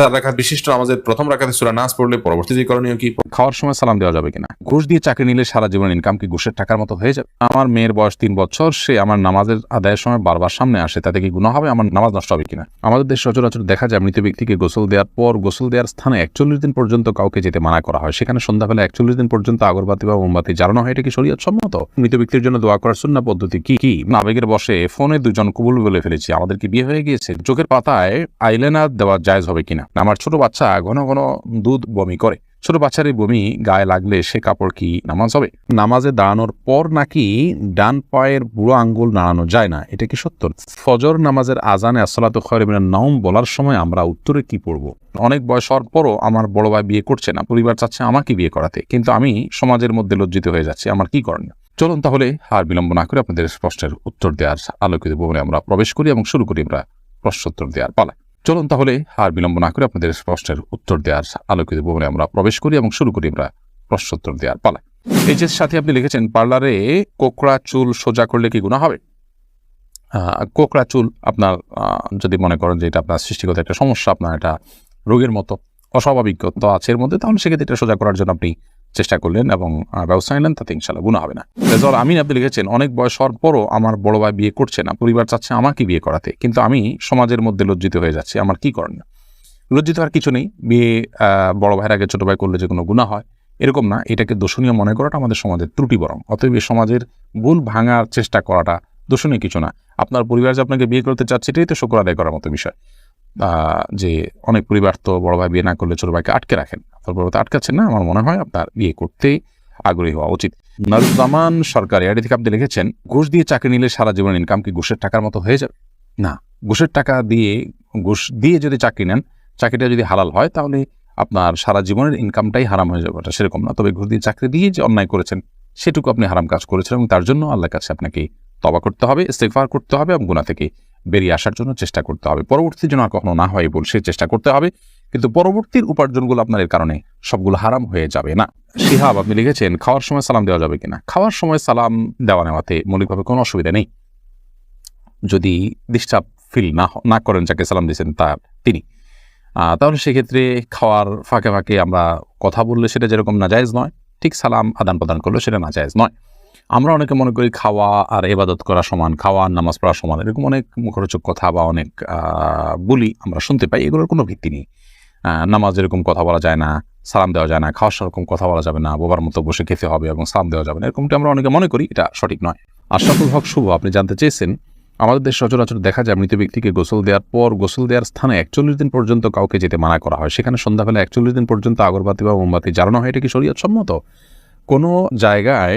চার বিশিষ্ট আমাদের প্রথম রাখাতে সুরা নাচ পড়লে পরবর্তীতে করণীয় কি? খাওয়ার সময় সালাম দেওয়া যাবে কিনা? ঘুষ দিয়ে চাকরি নিলে সারা জীবন ইনকাম কি ঘুষের টাকার মতো হয়ে যাবে? আমার মেয়ের বয়স তিন বছর, সে আমার নামাজের আদায়ের সময় বারবার সামনে আসে, তাতে কি গুণ হবে? আমার নামাজ নষ্ট হবে কিনা? আমাদের দেশ সচরাচর দেখা যায় মৃত ব্যক্তিকে গোসল দেওয়ার পর গোসল দেওয়ার স্থানে একচল্লিশ দিন পর্যন্ত কাউকে যেতে মানা করা হয়। সেখানে সন্ধ্যাবেলা একচল্লিশ দিন পর্যন্ত আগরবাতি বা মোমবাতি জ্বালানো হয়, এটা কি শরীয়ত সম্মত? মৃত ব্যক্তির জন্য দোয়া করার সুন্না পদ্ধতি কি কি? আবেগের বসে ফোনে দুজন কবুল বলে ফেলেছি। আমাদের কি বিয়ে হয়ে গিয়েছে? চোখের পাতায় আইলেনার দেওয়া জায়জ হবে কিনা? আমার ছোট বাচ্চা ঘন ঘন দুধ বমি করে। ছোট বাচ্চার এই বমি গায়ে লাগলে সে কাপড় কি নামাজ হবে? নামাজে দাঁড়ানোর পর নাকি ডান পায়ের বুড়ো আঙ্গুল নাড়ানো যায় না? এটা কি সত্য? ফজর নামাজের আজানে আসলাত খরিমিনের নাম বলার সময় আমরা উত্তরে কি পড়ব? অনেক বয়স হওয়ার পরও আমার বড় ভাই বিয়ে করছে না, পরিবার চাচ্ছে আমাকে বিয়ে করাতে। কিন্তু আমি সমাজের মধ্যে লজ্জিত হয়ে যাচ্ছি, আমার কি করণীয়? চলুন তাহলে আর বিলম্ব না করে আপনাদের প্রশ্নের উত্তর দেওয়ার আলোকিত ভবনে আমরা প্রবেশ করি এবং শুরু করি আমরা প্রশ্নোত্তর দেওয়ার পালা চলুন তাহলে আর বিলম্ব না করে আপনাদের প্রশ্নের উত্তর দেওয়ার আলোকিত ভবনে আমরা প্রবেশ করি এবং শুরু করি আমরা প্রশ্নোত্তর দেওয়ার পালা। এই যে সাথে আপনি লিখেছেন, পার্লারে কোকড়া চুল সোজা করলে কি গুণা হবে? কোকড়া চুল আপনার যদি মনে করেন যে এটা আপনার সৃষ্টিগত একটা সমস্যা, আপনার এটা রোগের মতো অস্বাভাবিকতা আছে এর মধ্যে, তাহলে সেক্ষেত্রে এটা সোজা করার জন্য আপনি চেষ্টা করলেন এবং ব্যবস্থা নিলেন, তাতে ইনশাল্লাহ গুণা হবে না। রেজল আমিন আপনি লিখেছেন, অনেক বয়স হওয়ার পরও আমার বড় ভাই বিয়ে করছে না, পরিবার চাচ্ছে আমাকে বিয়ে করাতে। কিন্তু আমি সমাজের মধ্যে লজ্জিত হয়ে যাচ্ছি, আমার কি করণীয় লজ্জিত আর কিছু নেই, বিয়ে বড় ভাইয়ের আগে ছোট ভাই করলে যে কোনো গুণা হয়, এরকম না, এটাকে দোষণীয় মনে করাটা আমাদের সমাজের ত্রুটি বরং। অতএব সমাজের ভুল ভাঙার চেষ্টা করাটা দোষণীয় কিছু না। আপনার পরিবার যে আপনাকে বিয়ে করতে চাচ্ছে, এটাই তো শুক্র আদায় করার মতো বিষয়। যে অনেক পরিবার তো বড় ভাই বিয়ে না করলে ছোটো ভাইকে আটকে রাখেন। তো আটকাচ্ছেন না, আমার মনে হয় আপনার বিয়ে করতে আগ্রহী হওয়া উচিত। নাজুজ্জামান সরকার এআডি থেকে আপনি লিখেছেন ঘুষ দিয়ে চাকরি নিলে সারা জীবন ইনকাম কি ঘুষের টাকার মতো হয়ে যাবে? না, ঘুষের টাকা দিয়ে, ঘুষ দিয়ে যদি চাকরি নেন, চাকরিটা যদি হালাল হয়, তাহলে আপনার সারা জীবনের ইনকামটাই হারাম হয়ে যাবে। ওটা সেরকম না, তবে ঘুষ দিয়ে চাকরি দিয়ে যে অন্যায় করেছেন, সেটুকু আপনি হারাম কাজ করেছেন এবং তার জন্য আল্লাহর কাছে আপনাকে তবা করতে হবে, ইস্তেগফার করতে হবে এবং গুণা থেকে বেরিয়ে আসার জন্য চেষ্টা করতে হবে। পরবর্তী যেন আর কখনো না হয় বল সে চেষ্টা করতে হবে। কিন্তু পরবর্তীর উপার্জনগুলো আপনার এর কারণে সবগুলো হারাম হয়ে যাবে না। শিহাব, আপনি লিখেছেন, খাওয়ার সময় সালাম দেওয়া যাবে কিনা? খাওয়ার সময় সালাম দেওয়া নেওয়াতে মৌলিকভাবে কোনো অসুবিধা নেই। যদি ডিস্টার্ব ফিল না না করেন যাকে সালাম দিয়েছেন তার তিনি। তাহলে সেক্ষেত্রে খাওয়ার ফাঁকে ফাঁকে আমরা কথা বললে সেটা যেরকম নাজায়েজ নয়, ঠিক সালাম আদান প্রদান করলে সেটা নাজায়েজ নয়। আমরা অনেকে মনে করি খাওয়া আর এবাদত করা সমান, খাওয়া আর নামাজ পড়া সমান, এরকম অনেক মুখরোচক কথা বা অনেক বলি আমরা শুনতে পাই, এগুলোর কোনো ভিত্তি নেই। নামাজ এরকম কথা বলা যায় না, সালাম দেওয়া যায় না, খাওয়া সেরকম কথা বলা যাবে না, বোবার মতো বসে খেতে হবে এবং সালাম দেওয়া যাবে না, এরকমটা আমরা অনেকে মনে করি, এটা সঠিক নয়। আশরাফুল হক শুভ, আপনি জানতে চেয়েছেন, আমাদের দেশ সচরাচর দেখা যায় মৃত ব্যক্তিকে গোসল দেওয়ার পর গোসল দেওয়ার স্থানে একচল্লিশ দিন পর্যন্ত কাউকে যেতে মানা করা হয়। সেখানে সন্ধ্যাবেলা একচল্লিশ দিন পর্যন্ত আগরবাতি বা মোমবাতি জ্বালানো হয়, এটা কি শরীয়ত সম্মত? কোনো জায়গায়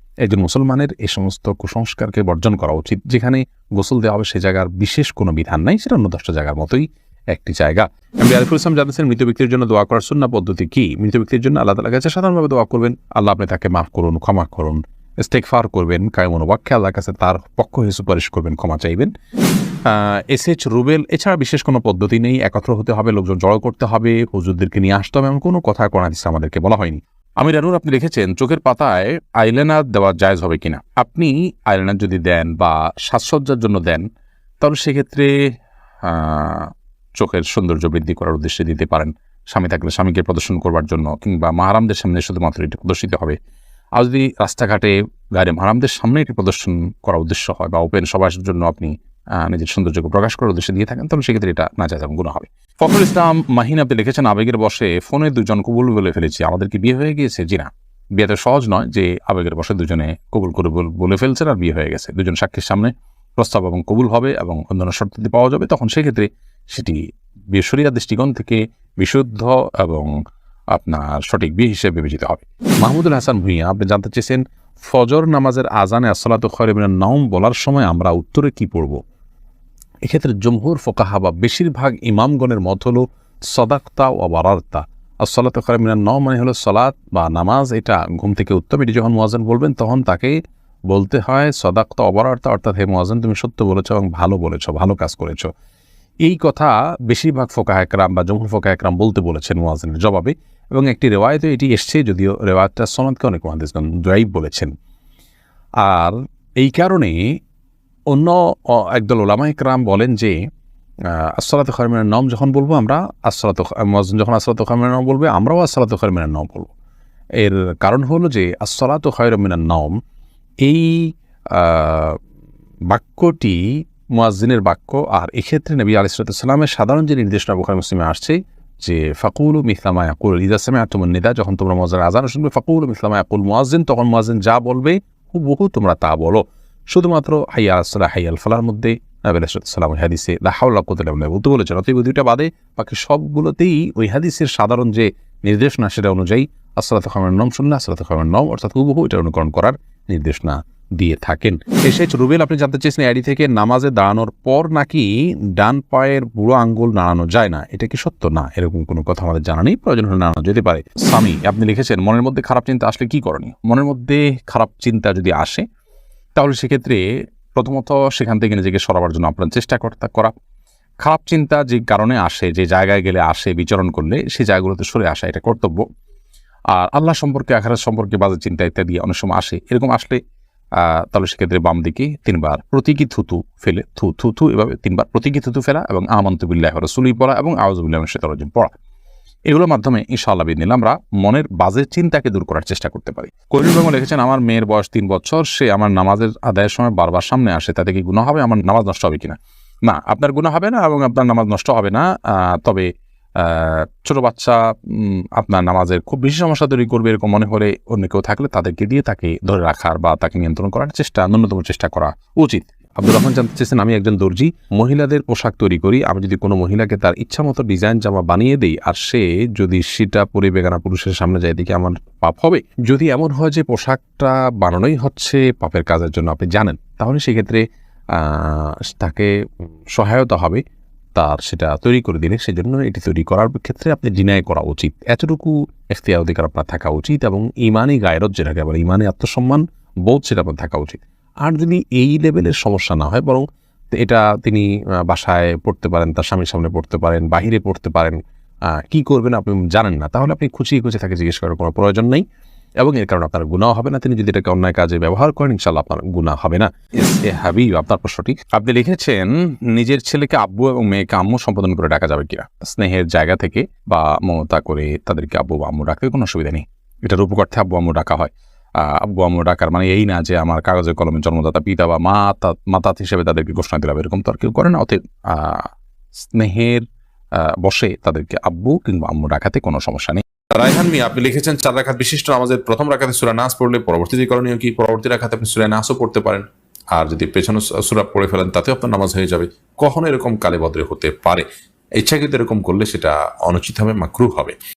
একজন মুসলমানের এই সমস্ত কুসংস্কারকে বর্জন করা উচিত, যেখানে গোসল দেওয়া হবে সে জায়গার বিশেষ কোনো বিধান নাই, সেটা অন্য দশটা জায়গার মতোই একটি জায়গা। আমি আরিফুল ইসলাম জানাচ্ছেন মৃত ব্যক্তির জন্য দোয়া করার সুন্না পদ্ধতি কি? মৃত ব্যক্তির জন্য আল্লাহ তালা কাছে সাধারণভাবে দোয়া করবেন, আল্লাহ আপনি তাকে মাফ করুন, ক্ষমা করুন ইস্তেকফার করবেন কায়মন ওয়াক্যে আল্লাহর কাছে তার পক্ষ হয়ে সুপারিশ করবেন, ক্ষমা চাইবেন। এস এইচ রুবেল, এছাড়া বিশেষ কোনো পদ্ধতি নেই, একত্র হতে হবে, লোকজন জড়ো করতে হবে, হুজুরদেরকে নিয়ে আসতে হবে, এমন কোনো কথা হাদিসে আমাদেরকে বলা হয়নি। আমির আনুর আপনি লিখেছেন, চোখের পাতায় আইলাইনার দেওয়া জায়জ হবে কিনা? আপনি আইলাইনার যদি দেন বা সাজসজ্জার জন্য দেন, তাহলে সেক্ষেত্রে চোখের সৌন্দর্য বৃদ্ধি করার উদ্দেশ্যে দিতে পারেন। স্বামী থাকলে স্বামীকে প্রদর্শন করবার জন্য কিংবা মাহারামদের সামনে শুধুমাত্র এটি প্রদর্শিত হবে। আর যদি রাস্তাঘাটে গাড়ি মাহারামদের সামনে এটি প্রদর্শন করার উদ্দেশ্য হয় বা ওপেন সবার জন্য আপনি নিজের সৌন্দর্যকে প্রকাশ করার উদ্দেশ্যে দিয়ে থাকেন তাহলে সেক্ষেত্রে এটা না যায় তেমন গুণ হবে। ফখরুল ইসলাম মাহিন আপনি লিখেছেন, আবেগের বসে ফোনে দুজন কবুল বলে ফেলেছি। আমাদের কি বিয়ে হয়ে গিয়েছে? জি না। বিয়েতে সহজ নয় যে আবেগের বসে দুজনে কবুল করে বলে ফেলছেন আর বিয়ে হয়ে গেছে। দুজন সাক্ষীর সামনে প্রস্তাব এবং কবুল হবে এবং অন্যান্য শর্তাদি পাওয়া যাবে। তখন সেক্ষেত্রে সেটি বিশ্বরিয়া দৃষ্টিকোণ থেকে বিশুদ্ধ এবং আপনার সঠিক বিয়ে হিসেবে বিবেচিত হবে। মাহমুদুল হাসান ভুঁইয়া, আপনি জানতে চেয়েছেন, ফজর নামাজের আজানে আসলাত খরিমিনের নাম বলার সময় আমরা উত্তরে কি পড়ব? এক্ষেত্রে জমহুর ফোকাহা বা বেশিরভাগ ইমামগণের মত হল সদাক্তা ও বারার্তা আসসালাত খারামিনার ন মানে হলো সলাৎ বা নামাজ, এটা ঘুম থেকে উত্তম এটি যখন মোয়াজেন বলবেন, তখন তাকে বলতে হয় সদাক্ত অবরার্তা অর্থাৎ হে মোয়াজেন তুমি সত্য বলেছ এবং ভালো বলেছ, ভালো কাজ করেছ। এই কথা বেশিরভাগ ফোকা একরাম বা জমহুর ফোকা একরাম বলতে বলেছেন মোয়াজেনের জবাবে। এবং একটি রেওয়ায়তে এটি এসছে, যদিও রেওয়ায়তটা সনদকে অনেক মহাদিসগণ জয়ীব বলেছেন। আর এই কারণে অন্য একদল ওলামা একরাম বলেন যে আসসালাত খরমিনের নাম যখন বলব আমরা মহাজন যখন আসসালাত খরমিনের নাম বলবে, আমরাও আসসালাত খরমিনের নাম বলব। এর কারণ হলো যে, আসসালাত খয়রমিনার নাম এই বাক্যটি মুয়াজ্জিনের বাক্য, আর এক্ষেত্রে নবী আলিসালামের সাধারণ যে নির্দেশনা বুখারি মুসলিমে আসছে, যে ফাকুল মিসলামা ইয়াকুল ইদাসমে আতমন নিদা, যখন তোমরা মজার আজান শুনবে, ফাকুল মিসলামা ইয়াকুল মুয়াজ্জিন, তখন মুয়াজ্জিন যা বলবে, হুবহু তোমরা তা বলো। শুধুমাত্র হাইয়া আসলা হাইয়াল ফালার মধ্যে নবী আলাইসালাম হাদিসে লাহাউল্লাহ কোতালাম বলতে বলেছেন। অতএব দুইটা বাদে বাকি সবগুলোতেই ওই হাদিসের সাধারণ যে নির্দেশনা সেটা অনুযায়ী আসসালাত খামের নম শুনলে আসসালাত খামের নম অর্থাৎ হুবহু এটা অনুকরণ করার নির্দেশনা দিয়ে থাকেন। এসে রুবেল, আপনি জানতে চেয়েছেন আইডি থেকে নামাজে দাঁড়ানোর পর নাকি ডান পায়ের বুড়ো আঙ্গুল নাড়ানো যায় না? এটা কি সত্য? না, এরকম কোনো কথা আমাদের জানা নেই, প্রয়োজন হলে নাড়ানো যেতে পারে। স্বামী আপনি লিখেছেন, মনের মধ্যে খারাপ চিন্তা আসলে কি করণীয়? মনের মধ্যে খারাপ চিন্তা যদি আসে তাহলে সেক্ষেত্রে প্রথমত সেখান থেকে নিজেকে সরাবার জন্য আপনার চেষ্টা করতে করা। খারাপ চিন্তা যে কারণে আসে, যে জায়গায় গেলে আসে, বিচরণ করলে সেই জায়গাগুলোতে সরে আসা এটা কর্তব্য। আর আল্লাহ সম্পর্কে, আখারাত সম্পর্কে বাজে চিন্তা ইত্যাদি অনেক সময় আসে। এরকম আসলে তাহলে সেক্ষেত্রে বাম দিকে তিনবার প্রতীকী থুতু ফেলে, থু থু থু এভাবে তিনবার প্রতীকী থুতু ফেলা এবং আমন্তবিল্লাহ রসুলি পড়া এবং আওয়াজবুল্লাহ শেতরজিম পড়া। এগুলোর মাধ্যমে ইনশাআল্লাহ বিদিন আমরা মনের বাজে চিন্তাকে দূর করার চেষ্টা করতে পারি। কৈরুল বেগম লিখেছেন, আমার মেয়ের বয়স তিন বছর, সে আমার নামাজের আদায়ের সময় বারবার সামনে আসে, তাতে কি গুণা হবে? আমার নামাজ নষ্ট হবে কিনা? না, আপনার গুণা হবে না এবং আপনার নামাজ নষ্ট হবে না। তবে ছোট বাচ্চা আপনার নামাজের খুব বেশি সমস্যা তৈরি করবে এরকম মনে হলে অন্য কেউ থাকলে তাদেরকে দিয়ে তাকে ধরে রাখার বা তাকে নিয়ন্ত্রণ করার চেষ্টা, ন্যূনতম চেষ্টা করা উচিত। আব্দুর রহমান জানতে চেয়েছেন, আমি একজন দর্জি, মহিলাদের পোশাক তৈরি করি। আমি যদি কোনো মহিলাকে তার ইচ্ছা মতো ডিজাইন জামা বানিয়ে দিই আর সে যদি সেটা পরে বেগানা পুরুষের সামনে যায় দেখে আমার পাপ হবে। যদি এমন হয় যে পোশাকটা বানানোই হচ্ছে পাপের কাজের জন্য, আপনি জানেন। তাহলে সেক্ষেত্রে তাকে সহায়তা হবে তার সেটা তৈরি করে দিলে সেজন্য এটি তৈরি করার ক্ষেত্রে আপনি ডিনাই করা উচিত। এতটুকু এখতিয়ার অধিকার আপনার থাকা উচিত এবং ইমানই গায়রত, যেটাকে বলে ইমানে আত্মসম্মান বোধ, সেটা আপনার থাকা উচিত। আর যদি এই লেভেলের সমস্যা না হয়, বরং এটা তিনি বাসায় পড়তে পারেন, তার স্বামীর সামনে পড়তে পারেন, বাহিরে পড়তে পারেন কি করবেন আপনি জানেন না। তাহলে আপনি খুঁচিয়ে খুঁজে তাকে জিজ্ঞেস করার কোনো প্রয়োজন নেই এবং এর কারণে আপনার গুণাও হবে না। তিনি যদি এটাকে অন্যায় কাজে ব্যবহার করেন ইনশাল্লাহ আপনার গুণা হবে না। এ হাবিব, আপনার প্রশ্নটি। আপনি লিখেছেন, নিজের ছেলেকে আব্বু এবং মেয়েকে আম্মু সম্পাদন করে ডাকা যাবে কিনা? স্নেহের জায়গা থেকে বা মমতা করে তাদেরকে আব্বু বা আম্মু ডাকতে কোনো অসুবিধা নেই। এটা রূপকর্থে আব্বু আম্মু ডাকা হয়। আব্বু, আম্মু ডাকার মানে এই না যে আমার কাগজে কলমে জন্মদাতা, পিতা বা মা তা- মাতাত হিসেবে তাদেরকে ঘোষণা দিলাম, এরকম তো আর কেউ করে না। অতএব স্নেহের বসে তাদেরকে আব্বু কিংবা আম্মু ডাকাতে কোনো সমস্যা নেই। রায়হান মিয়া, আপনি লিখেছেন চার রাখাত বিশিষ্ট আমাদের প্রথম রাখাতে সুরা নাস পড়লে পরবর্তীতে করণীয় কি? পরবর্তী রাখাতে আপনি সুরা নাসও পড়তে পারেন। আর যদি পেছনে সুরা পড়ে ফেলেন, তাতেও আপনার নামাজ হয়ে যাবে। কখনো এরকম কালে বদলে হতে পারে। ইচ্ছাকৃত এরকম করলে সেটা অনুচিত হবে মাকরু হবে।